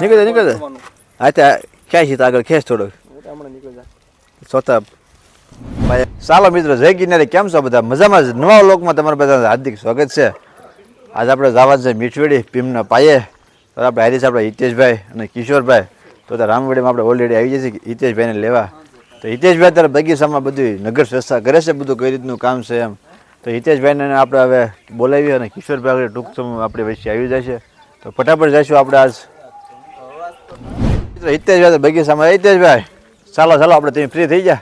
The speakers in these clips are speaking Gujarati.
નીકળી જા, નીકળી જા. હા ત્યાં છે આગળ ખેંચ થોડો જાય ભાઈ ચાલો મિત્રો જય ગિરનારી કેમ છો બધા? મજામાં જ? નવા લોકમાં તમારા બધા હાર્દિક સ્વાગત છે. આજે આપણે જવા છે મીઠવેડી ભીમના પાયે. તો આપણે હારી છે આપણે હિતેશભાઈ અને કિશોરભાઈ. તો ત્યાં રામવાડીમાં આપણે ઓલરેડી આવી જઈએ છીએ હિતેશભાઈને લેવા. તો હિતેશભાઈ અત્યારે બગીચામાં બધું નગર વ્યવસ્થા કરે છે બધું કઈ રીતનું કામ છે એમ. તો હિતેશભાઈને આપણે હવે બોલાવી અને કિશોરભાઈ આગળ ટૂંક સમય આપણે વચ્ચે આવી જાય છે તો ફટાફટ જઈશું આપણે આજ હિતેશભાઈ બગીચામાં હિતેશભાઈ ચાલો ચાલો આપણે તમે ફ્રી થઈ જાય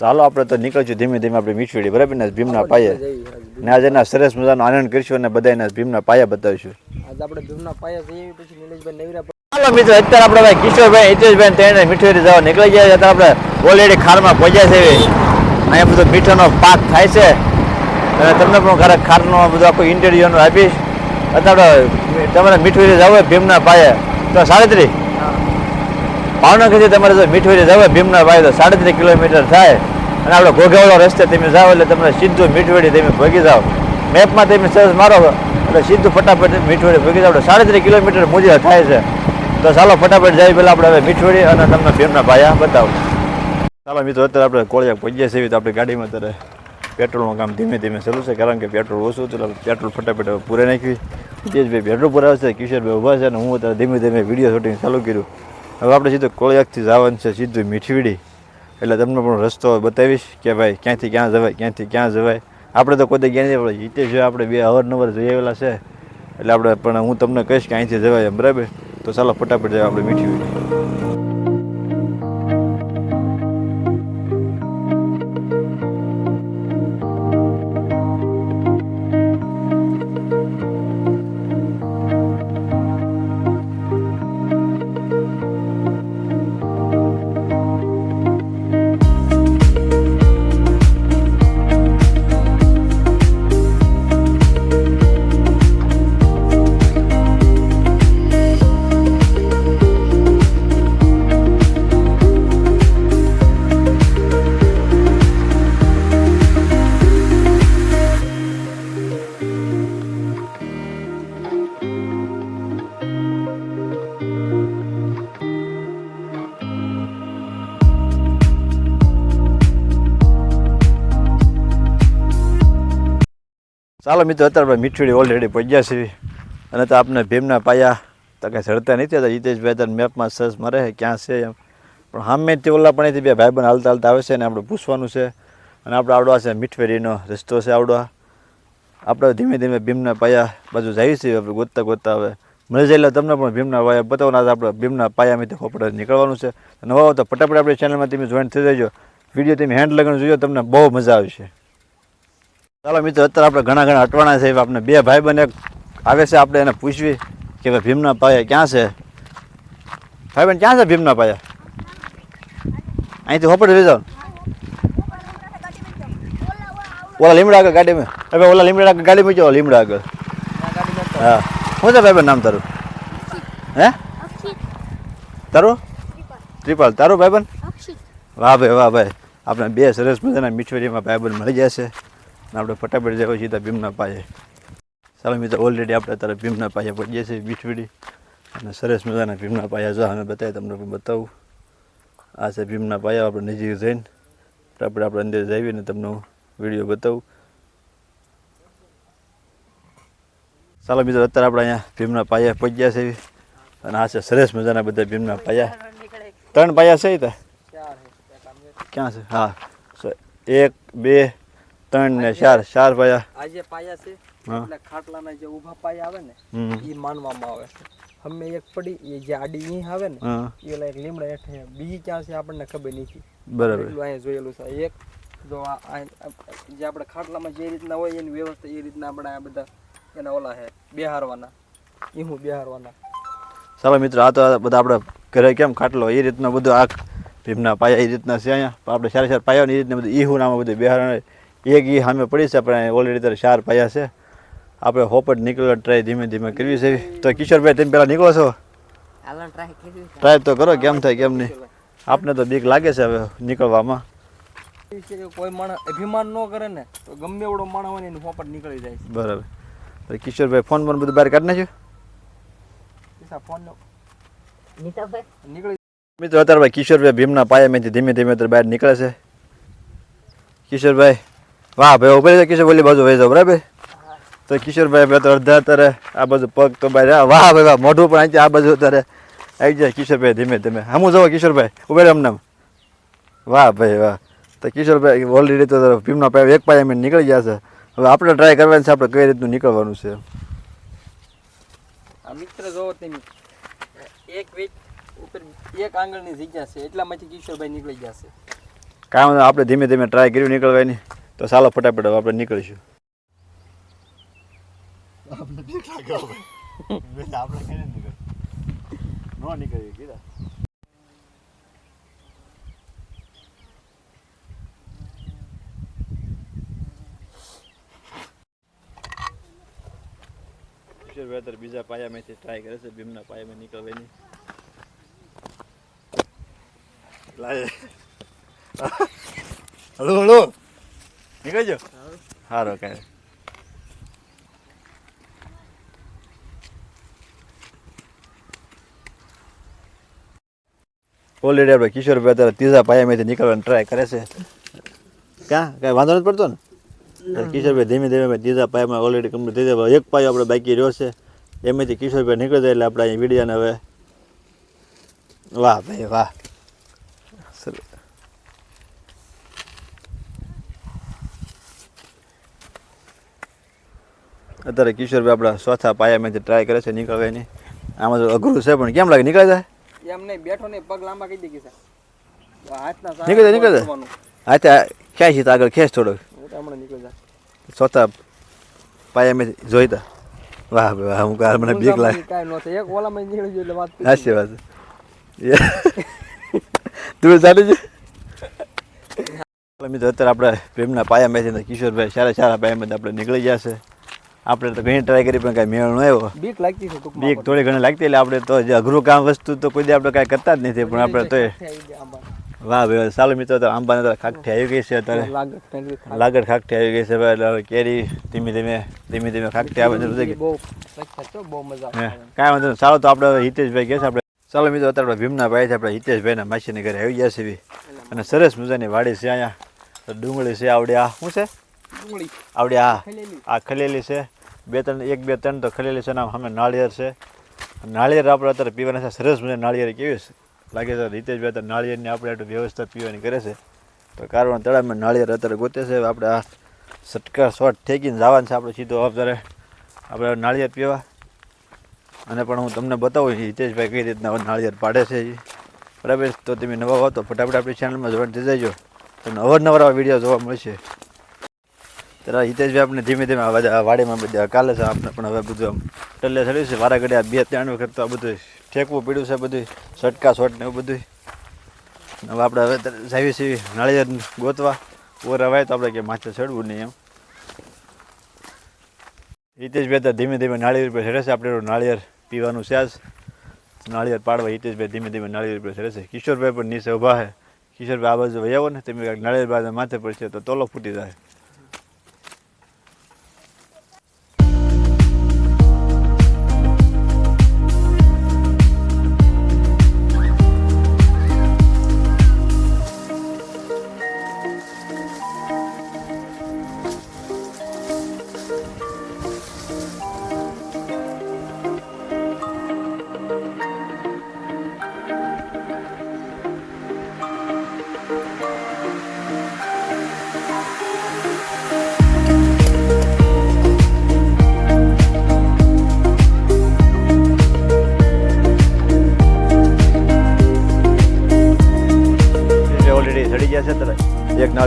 હાલો આપણે તો નીકળશું ધીમે ધીમે આપણે મીઠવીડી બરાબર? ને ભીમના પાયે. ને આજે એના સરસ મજાનો આનંદ કરીશું અને બધા એના ભીમના પાયા બતાવીશું. આપણે ભીમના પાયા જઈએ પછી નિલેશભાઈ નવીરા ચાલો મિત્રો અત્યારે આપણે ભાઈ કિશોરભાઈ હિતેશભાઈ તેને મીઠવીડી જવા નીકળી ગયા અત્યારે આપણે ઓલરેડી ખારમાં પહોંચ્યા છે અહીંયા બધો મીઠાનો પાક થાય છે. અને તમને પણ ખરે ખારનો બધો આખો ઇન્ટરવ્યુનો આપીશ. અત્યારે તમારે મીઠવીડી જવું હોય ભીમના પાયે, તો સાડત્રી ભાવનગરથી તમારે જો મીઠવેલી જવા ભીમના પાયે, તો સાડત્રીસ કિલોમીટર થાય. અને આપણે ઘોઘાવાળો રસ્તે તમે જાઓ એટલે તમને સીધું મીઠવેડી તમે ભોગી જાઓ. મેપમાં તમે સરસ મારો એટલે સીધું ફટાફટ મીઠવેડી ભોગી જાઓ. સાડત્રીસ કિલોમીટર મુજબ થાય છે. તો ચાલો ફટાફટ જાય પહેલાં આપણે હવે મીઠવેડી અને તમને ભીમના પાયા બતાવું. ચાલો મિત્રો, અત્યારે આપણે કોળિયા પહોંચ્યા છીએ, તો આપણી ગાડીમાં અત્યારે પેટ્રોલનું કામ ધીમે ધીમે ચાલુ છે, કારણ કે પેટ્રોલ ઓછું હતું પેટ્રોલ ફટાફટ પૂરે નાખ્યું. તેજભાઈ પેટ્રોલ પુરાવે છે કિશોરભાઈ ઊભા છે અને હું અત્યારે ધીમે ધીમે વીડિયો શૂટિંગ ચાલુ કર્યું. હવે આપણે સીધું કોળિયાકથી જવાનું છે, સીધું મીઠવીડી. એટલે તમને પણ રસ્તો બતાવીશ કે ભાઈ ક્યાંથી ક્યાં જવાય, ક્યાંથી ક્યાં જવાય. આપણે તો કોઈ ગયા નહીં આપણે જોઈએ આપણે બે અવારનવાર જોઈ આવેલા છે. એટલે આપણે પણ હું તમને કહીશ કે અહીંથી જવાય એમ, બરાબર? તો ચાલો ફટાફટ જાય આપણે મીઠવીડી. ચાલો મિત્રો, અત્યારે મીઠડી ઓલરેડી પહોંચ્યા છીએ અને તો આપણે ભીમના પાયા તો કાંઈ ચડતા નથી હતા. હિતેશભાઈ તાર મેપમાં સસ મારે ક્યાં છે એમ. પણ સામેથી ઓલા પણ બે બે ભાઈબંધ હાલતા હાલતા આવે છે ને આપણે પૂછવાનું છે. અને આપણે આવડવા છે મીઠવેરીનો રસ્તો છે આવડો આપણે ધીમે ધીમે ભીમના પાયા બાજુ જઈએ છીએ, આપણે ગોતતા ગોતતા હવે. મળી જાય તમને પણ ભીમના પાયા બતાવવાના આપણે ભીમના પાયામાંથી ખોપડે નીકળવાનું છે. નવા તો ફટાફટ આપણી ચેનલમાં તમે જોઈન થઈ જજો. વીડિયો તમે હેન્ડ લગન જોજો, તમને બહુ મજા આવશે. ચાલો મિત્રો અત્યારે આપણે ઘણા ઘણા અટવાણા છે. આપણે બે ભાઈ બને આવે છે આપણે એને પૂછવી કે ભાઈ ભીમના પાયા ક્યાં છે? ભાઈ બહેન ક્યાં છે ભીમના પાયા? અહીંથી હોપડ લઈ જાઓ. ઓલા લીમડા આગળ ગાડીમાં હવે ઓલા લીમડા આગળ ગાડી મૂક્યો લીમડા આગળ. હા. શું છે ભાઈ બહેન નામ તારું? હે? તારું? ત્રિપાલ. તારું ભાઈ બહેન વાહ ભાઈ વાહ ભાઈ. આપણે બે સરસ મજાના મીઠવેરીમાં ભાઈ બહેન મળી જશે આપણે ફટાફટ જાય સીધા ભીમના પાયે. ચાલો મિત્રો ઓલરેડી આપણે અત્યારે ભીમના પાયા પડીએ છીએ બીઠવીડી અને સરસ મજાના ભીમના પાયા જો અમે બતાવી તમને બતાવું. આ છે ભીમના પાયા આપણે નજીક જઈને ફટાફટ આપણે અંદર જઈએ ને તમને વીડિયો બતાવું. ચાલો મિત્રો અત્યારે આપણે અહીંયા ભીમના પાયા પહોંચ્યા છે. અને આ છે સરસ મજાના બધા ભીમના પાયા. ત્રણ પાયા છે ત્યાં. ક્યાં છે? હા. એક બે ત્રણ ને ચાર ચાર પાયા. આ જે પાયા છે એટલે ખાટલાના જે ઊભા પાયા આવે ને એ માનવામાં આવે છે. અમે એક પડી એ જે આડી ઈ આવે ને એ ઓલા એક લીમડા હેઠે બીજી ક્યાં છે આપણને ખબર નથી. બરાબર. એટલું અહીંયા જોયેલું છે. એક જો આ જે આપણે ખાટલામાં જે રીતના હોય એની વ્યવસ્થા એ રીતના આપણે આ બધા એના ઓલા છે બેહારવાના. એ હું બેહારવાના. ચાલો મિત્રો આ તો બધા આપણે ઘરે કેમ ખાટલો એ રીતના બધું આ ભીમના પાયા એ રીતના છે અહીંયા. આપણે ચાર ચાર પાયા ને એ રીતના બધું ઈહુ નામાં બધું બિહાર એક ઈ સામે પડી છે આપણે ઓલરેડી ત્યારે ચાર પાયા છે. આપણે હોપટ નીકળવા ટ્રાય ધીમે ધીમે કરવી છે. તો કિશોરભાઈ તમે પહેલાં નીકળો છો? ટ્રાય તો કરો કેમ થાય કેમ નહીં. આપને તો બીક લાગે છે હવે નીકળવામાં. એ કોઈ માણસ અભિમાન ન કરે ને તો ગમે એવડો માણસ હોય ને હોપટ નીકળી જાય બરાબર. તો કિશોરભાઈ ફોન પણ બધું બહાર કાઢી નાખ્યું? ફોન નીકળી મિત્રો અત્યારે ભાઈ કિશોરભાઈ ભીમના પાયામાંથી ધીમે ધીમે બહાર નીકળે છે. કિશોરભાઈ વાહ ભાઈ ઊભા છે કિશોર બોલી બાજુ વહી જાઓ બરાબર? તો કિશોરભાઈ ભાઈ તો અડધા અત્યારે આ બાજુ પગ તો ભાઈ વાહ ભાઈ વાહ મોઢું પણ અહીંથી આ બાજુ અત્યારે. આવી જાય કિશોરભાઈ ધીમે ધીમે. હમું જાઓ કિશોરભાઈ ઉભે અમને વાહ ભાઈ વાહ. તો કિશોરભાઈ ઓલરેડી તો ભીમના પાય એક પાયા નીકળી ગયા છે. હવે આપણે ટ્રાય કરવાની છે આપણે કઈ રીતનું નીકળવાનું છે. આ મિત્ર જોવો તમે. એક વીક ઉપર એક આંગળની જગ્યા છે એટલામાંથી કિશોરભાઈ નીકળી ગયા છે. કાંઈ વાંધો આપણે ધીમે ધીમે ટ્રાય કર્યું નીકળવાની. તો ચાલો ફટાફટ હવે આપણે નીકળીશું. બીજા પાયામાંથી ટ્રાય કરે છે ભીમના પાયામાં નીકળવાની. લાય. હલો હળો નીકળજો. સારો કાંઈ ઓલરેડી આપણે કિશોરભાઈ અત્યારે ત્રીજા પાયામાંથી નીકળવાની ટ્રાય કરે છે. ક્યાં? કાંઈ વાંધો નથી પડતો ને? કિશોરભાઈ ધીમે ધીમે ત્રીજા પાયામાં ઓલરેડી કમ્પ્લીટ થઈ જાય. એક પાયો આપણે બાકી રહ્યો છે. એમાંથી કિશોરભાઈ નીકળી જાય એટલે આપણે અહીં વિડીયાને હવે વાહ ભાઈ વાહ. અત્યારે કિશોરભાઈ આપણા ચોથા પાયામાંથી ટ્રાય કરે છે નીકળવાની. આમાં તો અઘરું છે પણ કેમ લાગે? નીકળે જાય? એમ નહીં બેઠો નહીં પગ લાંબા કહી દે હાથના સહારે નીકળે, નીકળે. હા ત્યાં ક્યાં છે આગળ ખેંચ થોડો હમણાં નીકળી જાય ચોથા પાયામાંથી જોઈતા. વાહ ભાઈ વાહ હું કાર મને બીક લાગે. કાંઈ ન થાય. એક ઓલામાં નીકળી ગયો એટલે વાત. હાસ્ય વાત. તું ચાલે છે મિત્રો અત્યારે આપણે પ્રેમના પાયામાંથી કિશોરભાઈ સારા સારા પાયામાંથી આપણે નીકળી ગયા છે. આપણે તો ઘણી ટ્રાય કરી પણ કાંઈ મેળ ન આવ્યો. બીક લાગતી છે બીક થોડી ઘણી લાગતી એટલે આપણે તો અઘરું કામ વસ્તુ તો કોઈ આપણે કાંઈ કરતા જ નથી પણ આપણે તો. વાહ ભાઈ. ચાલો મિત્રો તો આંબાને તો ખાકઠી આવી ગઈ છે અત્યારે. લાગડ ખાકઠી આવી ગઈ છે ભાઈ એટલે કેરી ધીમે ધીમે ધીમે ધીમે ખાકઠી આવે છે બહુ મજા કાંઈ વાંધો ચાલો તો આપણે હિતેશભાઈ કહે છે આપણે ચાલો મિત્રો અત્યારે આપણે ભીમના ભાઈ છે આપણે હિતેશભાઈના માસીને ઘરે આવી ગયા છે અને સરસ મજાની વાડી છે અહીંયા. ડુંગળી છે આવડે આ. શું છે? આવડે આ. આ ખલેલી છે. બે ત્રણ, એક, બે, ત્રણ તો ખલેલી છે ને આમ અમે નાળિયેર છે. નાળિયેર આપણે અત્યારે પીવાના છે. સરસ મજા નાળિયેર કેવી લાગે છે હિતેશભાઈ અત્યારે નાળિયેરની આપણે આટલું વ્યવસ્થા પીવાની કરે છે. તો કારણ તળાવમાં નાળિયેર અત્યારે ગોતે છે. આપણે આ સટકા શોર્ટ ઠેકીને જવાનું છે. આપણે સીધો અત્યારે આપણે નાળિયેર પીવા. અને પણ હું તમને બતાવું હિતેશભાઈ કઈ રીતના નાળિયેર પાડે છે ઈ. બરાબર? તો તમે નવા હો તો ફટાફટ આપણી ચેનલમાં જોઈન થઈ જજો. તમને અવારનવાર આવા વીડિયો જોવા મળશે. ત્યારે હિતેશભાઈ આપણે ધીમે ધીમે વાડીમાં બધા કાલે છે, આપણે પણ હવે બધું આમ ટલ્લે ચડ્યું છે વારા ઘડી બે ત્રણ વખત તો આ બધું ઠેકવું પડ્યું છે, બધું સટકા શોટ ને એવું બધું. હવે આપણે હવે જાવી સીવી નાળિયેર ગોતવા. ઓર હવાય તો આપણે કે માથે ચડવું નહીં એમ. હિતેશભાઈ તો ધીમે ધીમે નાળિયેર પર ચડે છે, આપણે નાળિયેર પીવાનું છે આજ. નાળિયેર પાડવા હિતેશભાઈ ધીમે ધીમે નાળિયેર પર છે. કિશોરભાઈ પણ નીચે ઊભા છે. કિશોરભાઈ આ બાજુ વહી ને, તમે નાળિયેર બાજુ માથે પડશે તો તોલો ફૂટી જાય.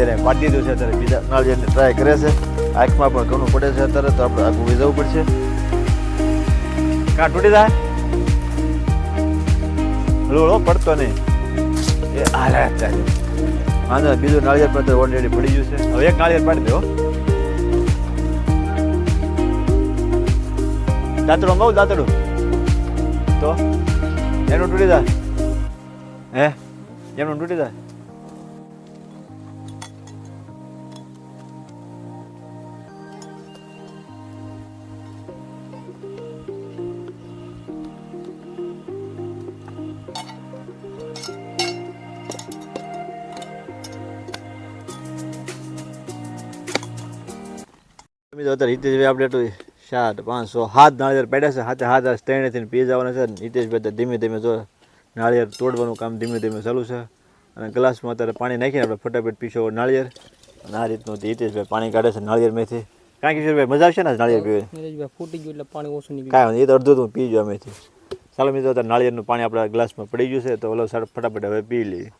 અત્યારે પાટી દીધું છે અત્યારે બીજા નાળિયેરને ટ્રાય કરે છે. આંખમાં પણ ઘણું પડે છે અત્યારે તો આપણે આખું જવું પડશે. કાં તૂટી જાય? હળો પડતો નહીં. એ હાલે ચાલે. નહીં, બીજું નાળિયેર પણ ઓલરેડી પડી ગયું છે. હવે એક નાળિયેર પાડી દેવો દાંતડું મઉ દાંતડું. તો એનું તૂટી જાય. હે? એમનું તૂટી જાય. અત્યારે હિતેશભાઈ આપણે એટલું સાત પાંચસો હાથ નાળિયેર પડ્યા છે. હાથે હાથ ત્રણેથી પી જવાના છે. ને હિતેશભાઈ તો ધીમે ધીમે જો નાળિયેર તોડવાનું કામ ધીમે ધીમે ચાલુ છે. અને ગ્લાસમાં અત્યારે પાણી નાખીને આપણે ફટાફટ પીશો નાળિયેર. અને આ રીતનું હિતેશભાઈ પાણી કાઢે છે નાળિયેરમાંથી કાંઈ કિશોરભાઈ મજા આવશે ને નાળિયેર પીવે ફૂટી ગયું એટલે પાણી ઓછું નીકળ્યું. કાંઈ વાંધો નહીં, એ તો અડધું તો પી જાઉં અમેથી ચાલો મિત્રો અત્યારે નાળિયેરનું પાણી આપણા ગ્લાસમાં પડી ગયું છે તો ઓલો સાર ફટાફટ હવે પી લઈએ.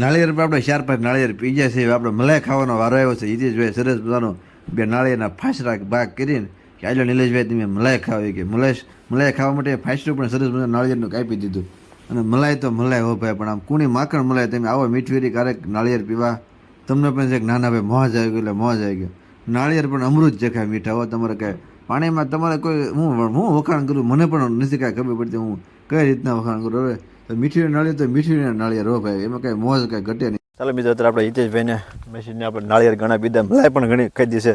નાળિયેર પર આપણે ચાર પાંચ નાળિયેર પી જાય છે. આપણે મલાઈ ખાવાનો વારો આવ્યો છે. હિતેશભાઈ સરસ મજાનો બે નાળિયાના ફાસરા ભાગ કરીને કે આજે નિલેશભાઈ તમે મલાઈ ખાવી કે મલાઈ મલાઈ ખાવા માટે ફાસરું પણ સરસ મજા નાળિયેરનું કાપી દીધું. અને મલાઈ તો મલાઈ હો ભાઈ, પણ આમ કુણી માખણ મલાઈ, તમે આવો મીઠવેરી ક્યારેક નાળિયેર પીવા? તમને પણ છે કે નાના ભાઈ, મોજ આવી ગયો એટલે મોજ આવી ગયો. નાળિયેર પણ અમૃત જખાય મીઠા હો, તમારે કાંઈ પાણીમાં તમારે કોઈ, હું હું વખાણ કરું? મને પણ નથી કાંઈ ખબર પડતી હું કઈ રીતના વખાણ કરું? હવે તો મીઠી નાળિયેર તો મીઠી નાળિયેર હો ભાઈ, એમાં કાંઈ મોજ કાંઈ ઘટે નહીં. ચાલો મિત્રો, અત્યારે આપણે હિતેશભાઈને મશીનને આપણે નાળિયેર ઘણા પીધા. મલાઈ પણ ઘણી ખાધી છે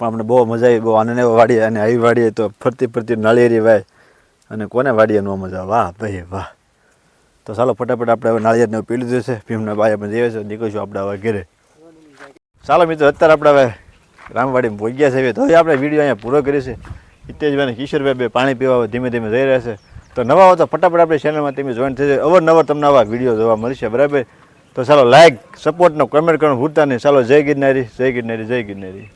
પણ આપણે બહુ મજા આવી, બહુ આનંદ એવો વાડીએ અને આવી વાડીએ તો ફરતી ફરતી નાળિયેરી વાય. અને કોને વાડીએ ન મજા વાહ ભાઈ, વાહ. તો ચાલો ફટાફટ આપણે હવે નાળિયેરને પી લીધું છે. ભીમના બાય આપણે જઈએ છીએ નીકળીશું આપણે હવે ઘરે. ચાલો મિત્રો, અત્યારે આપણે હવે રામવાડી ભોગ્યા છે તો આપણે વીડિયો અહીંયા પૂરો કરીશું હિતેશભાઈ અને કિશોરભાઈ બે પાણી પીવા ધીમે ધીમે જઈ રહ્યા છે. તો નવા હો તો ફટાફટ આપણે ચેનલમાં તમે જોઈન થઈ જાય અવારનવાર તમને આવા વીડિયો જોવા મળશે. બરાબર? તો ચાલો લાઈક સપોર્ટનો કમેન્ટ કરવાનું ભૂલતા નહીં ચાલો જય ગિરનારી જય ગિરનારી જય ગિરનારી.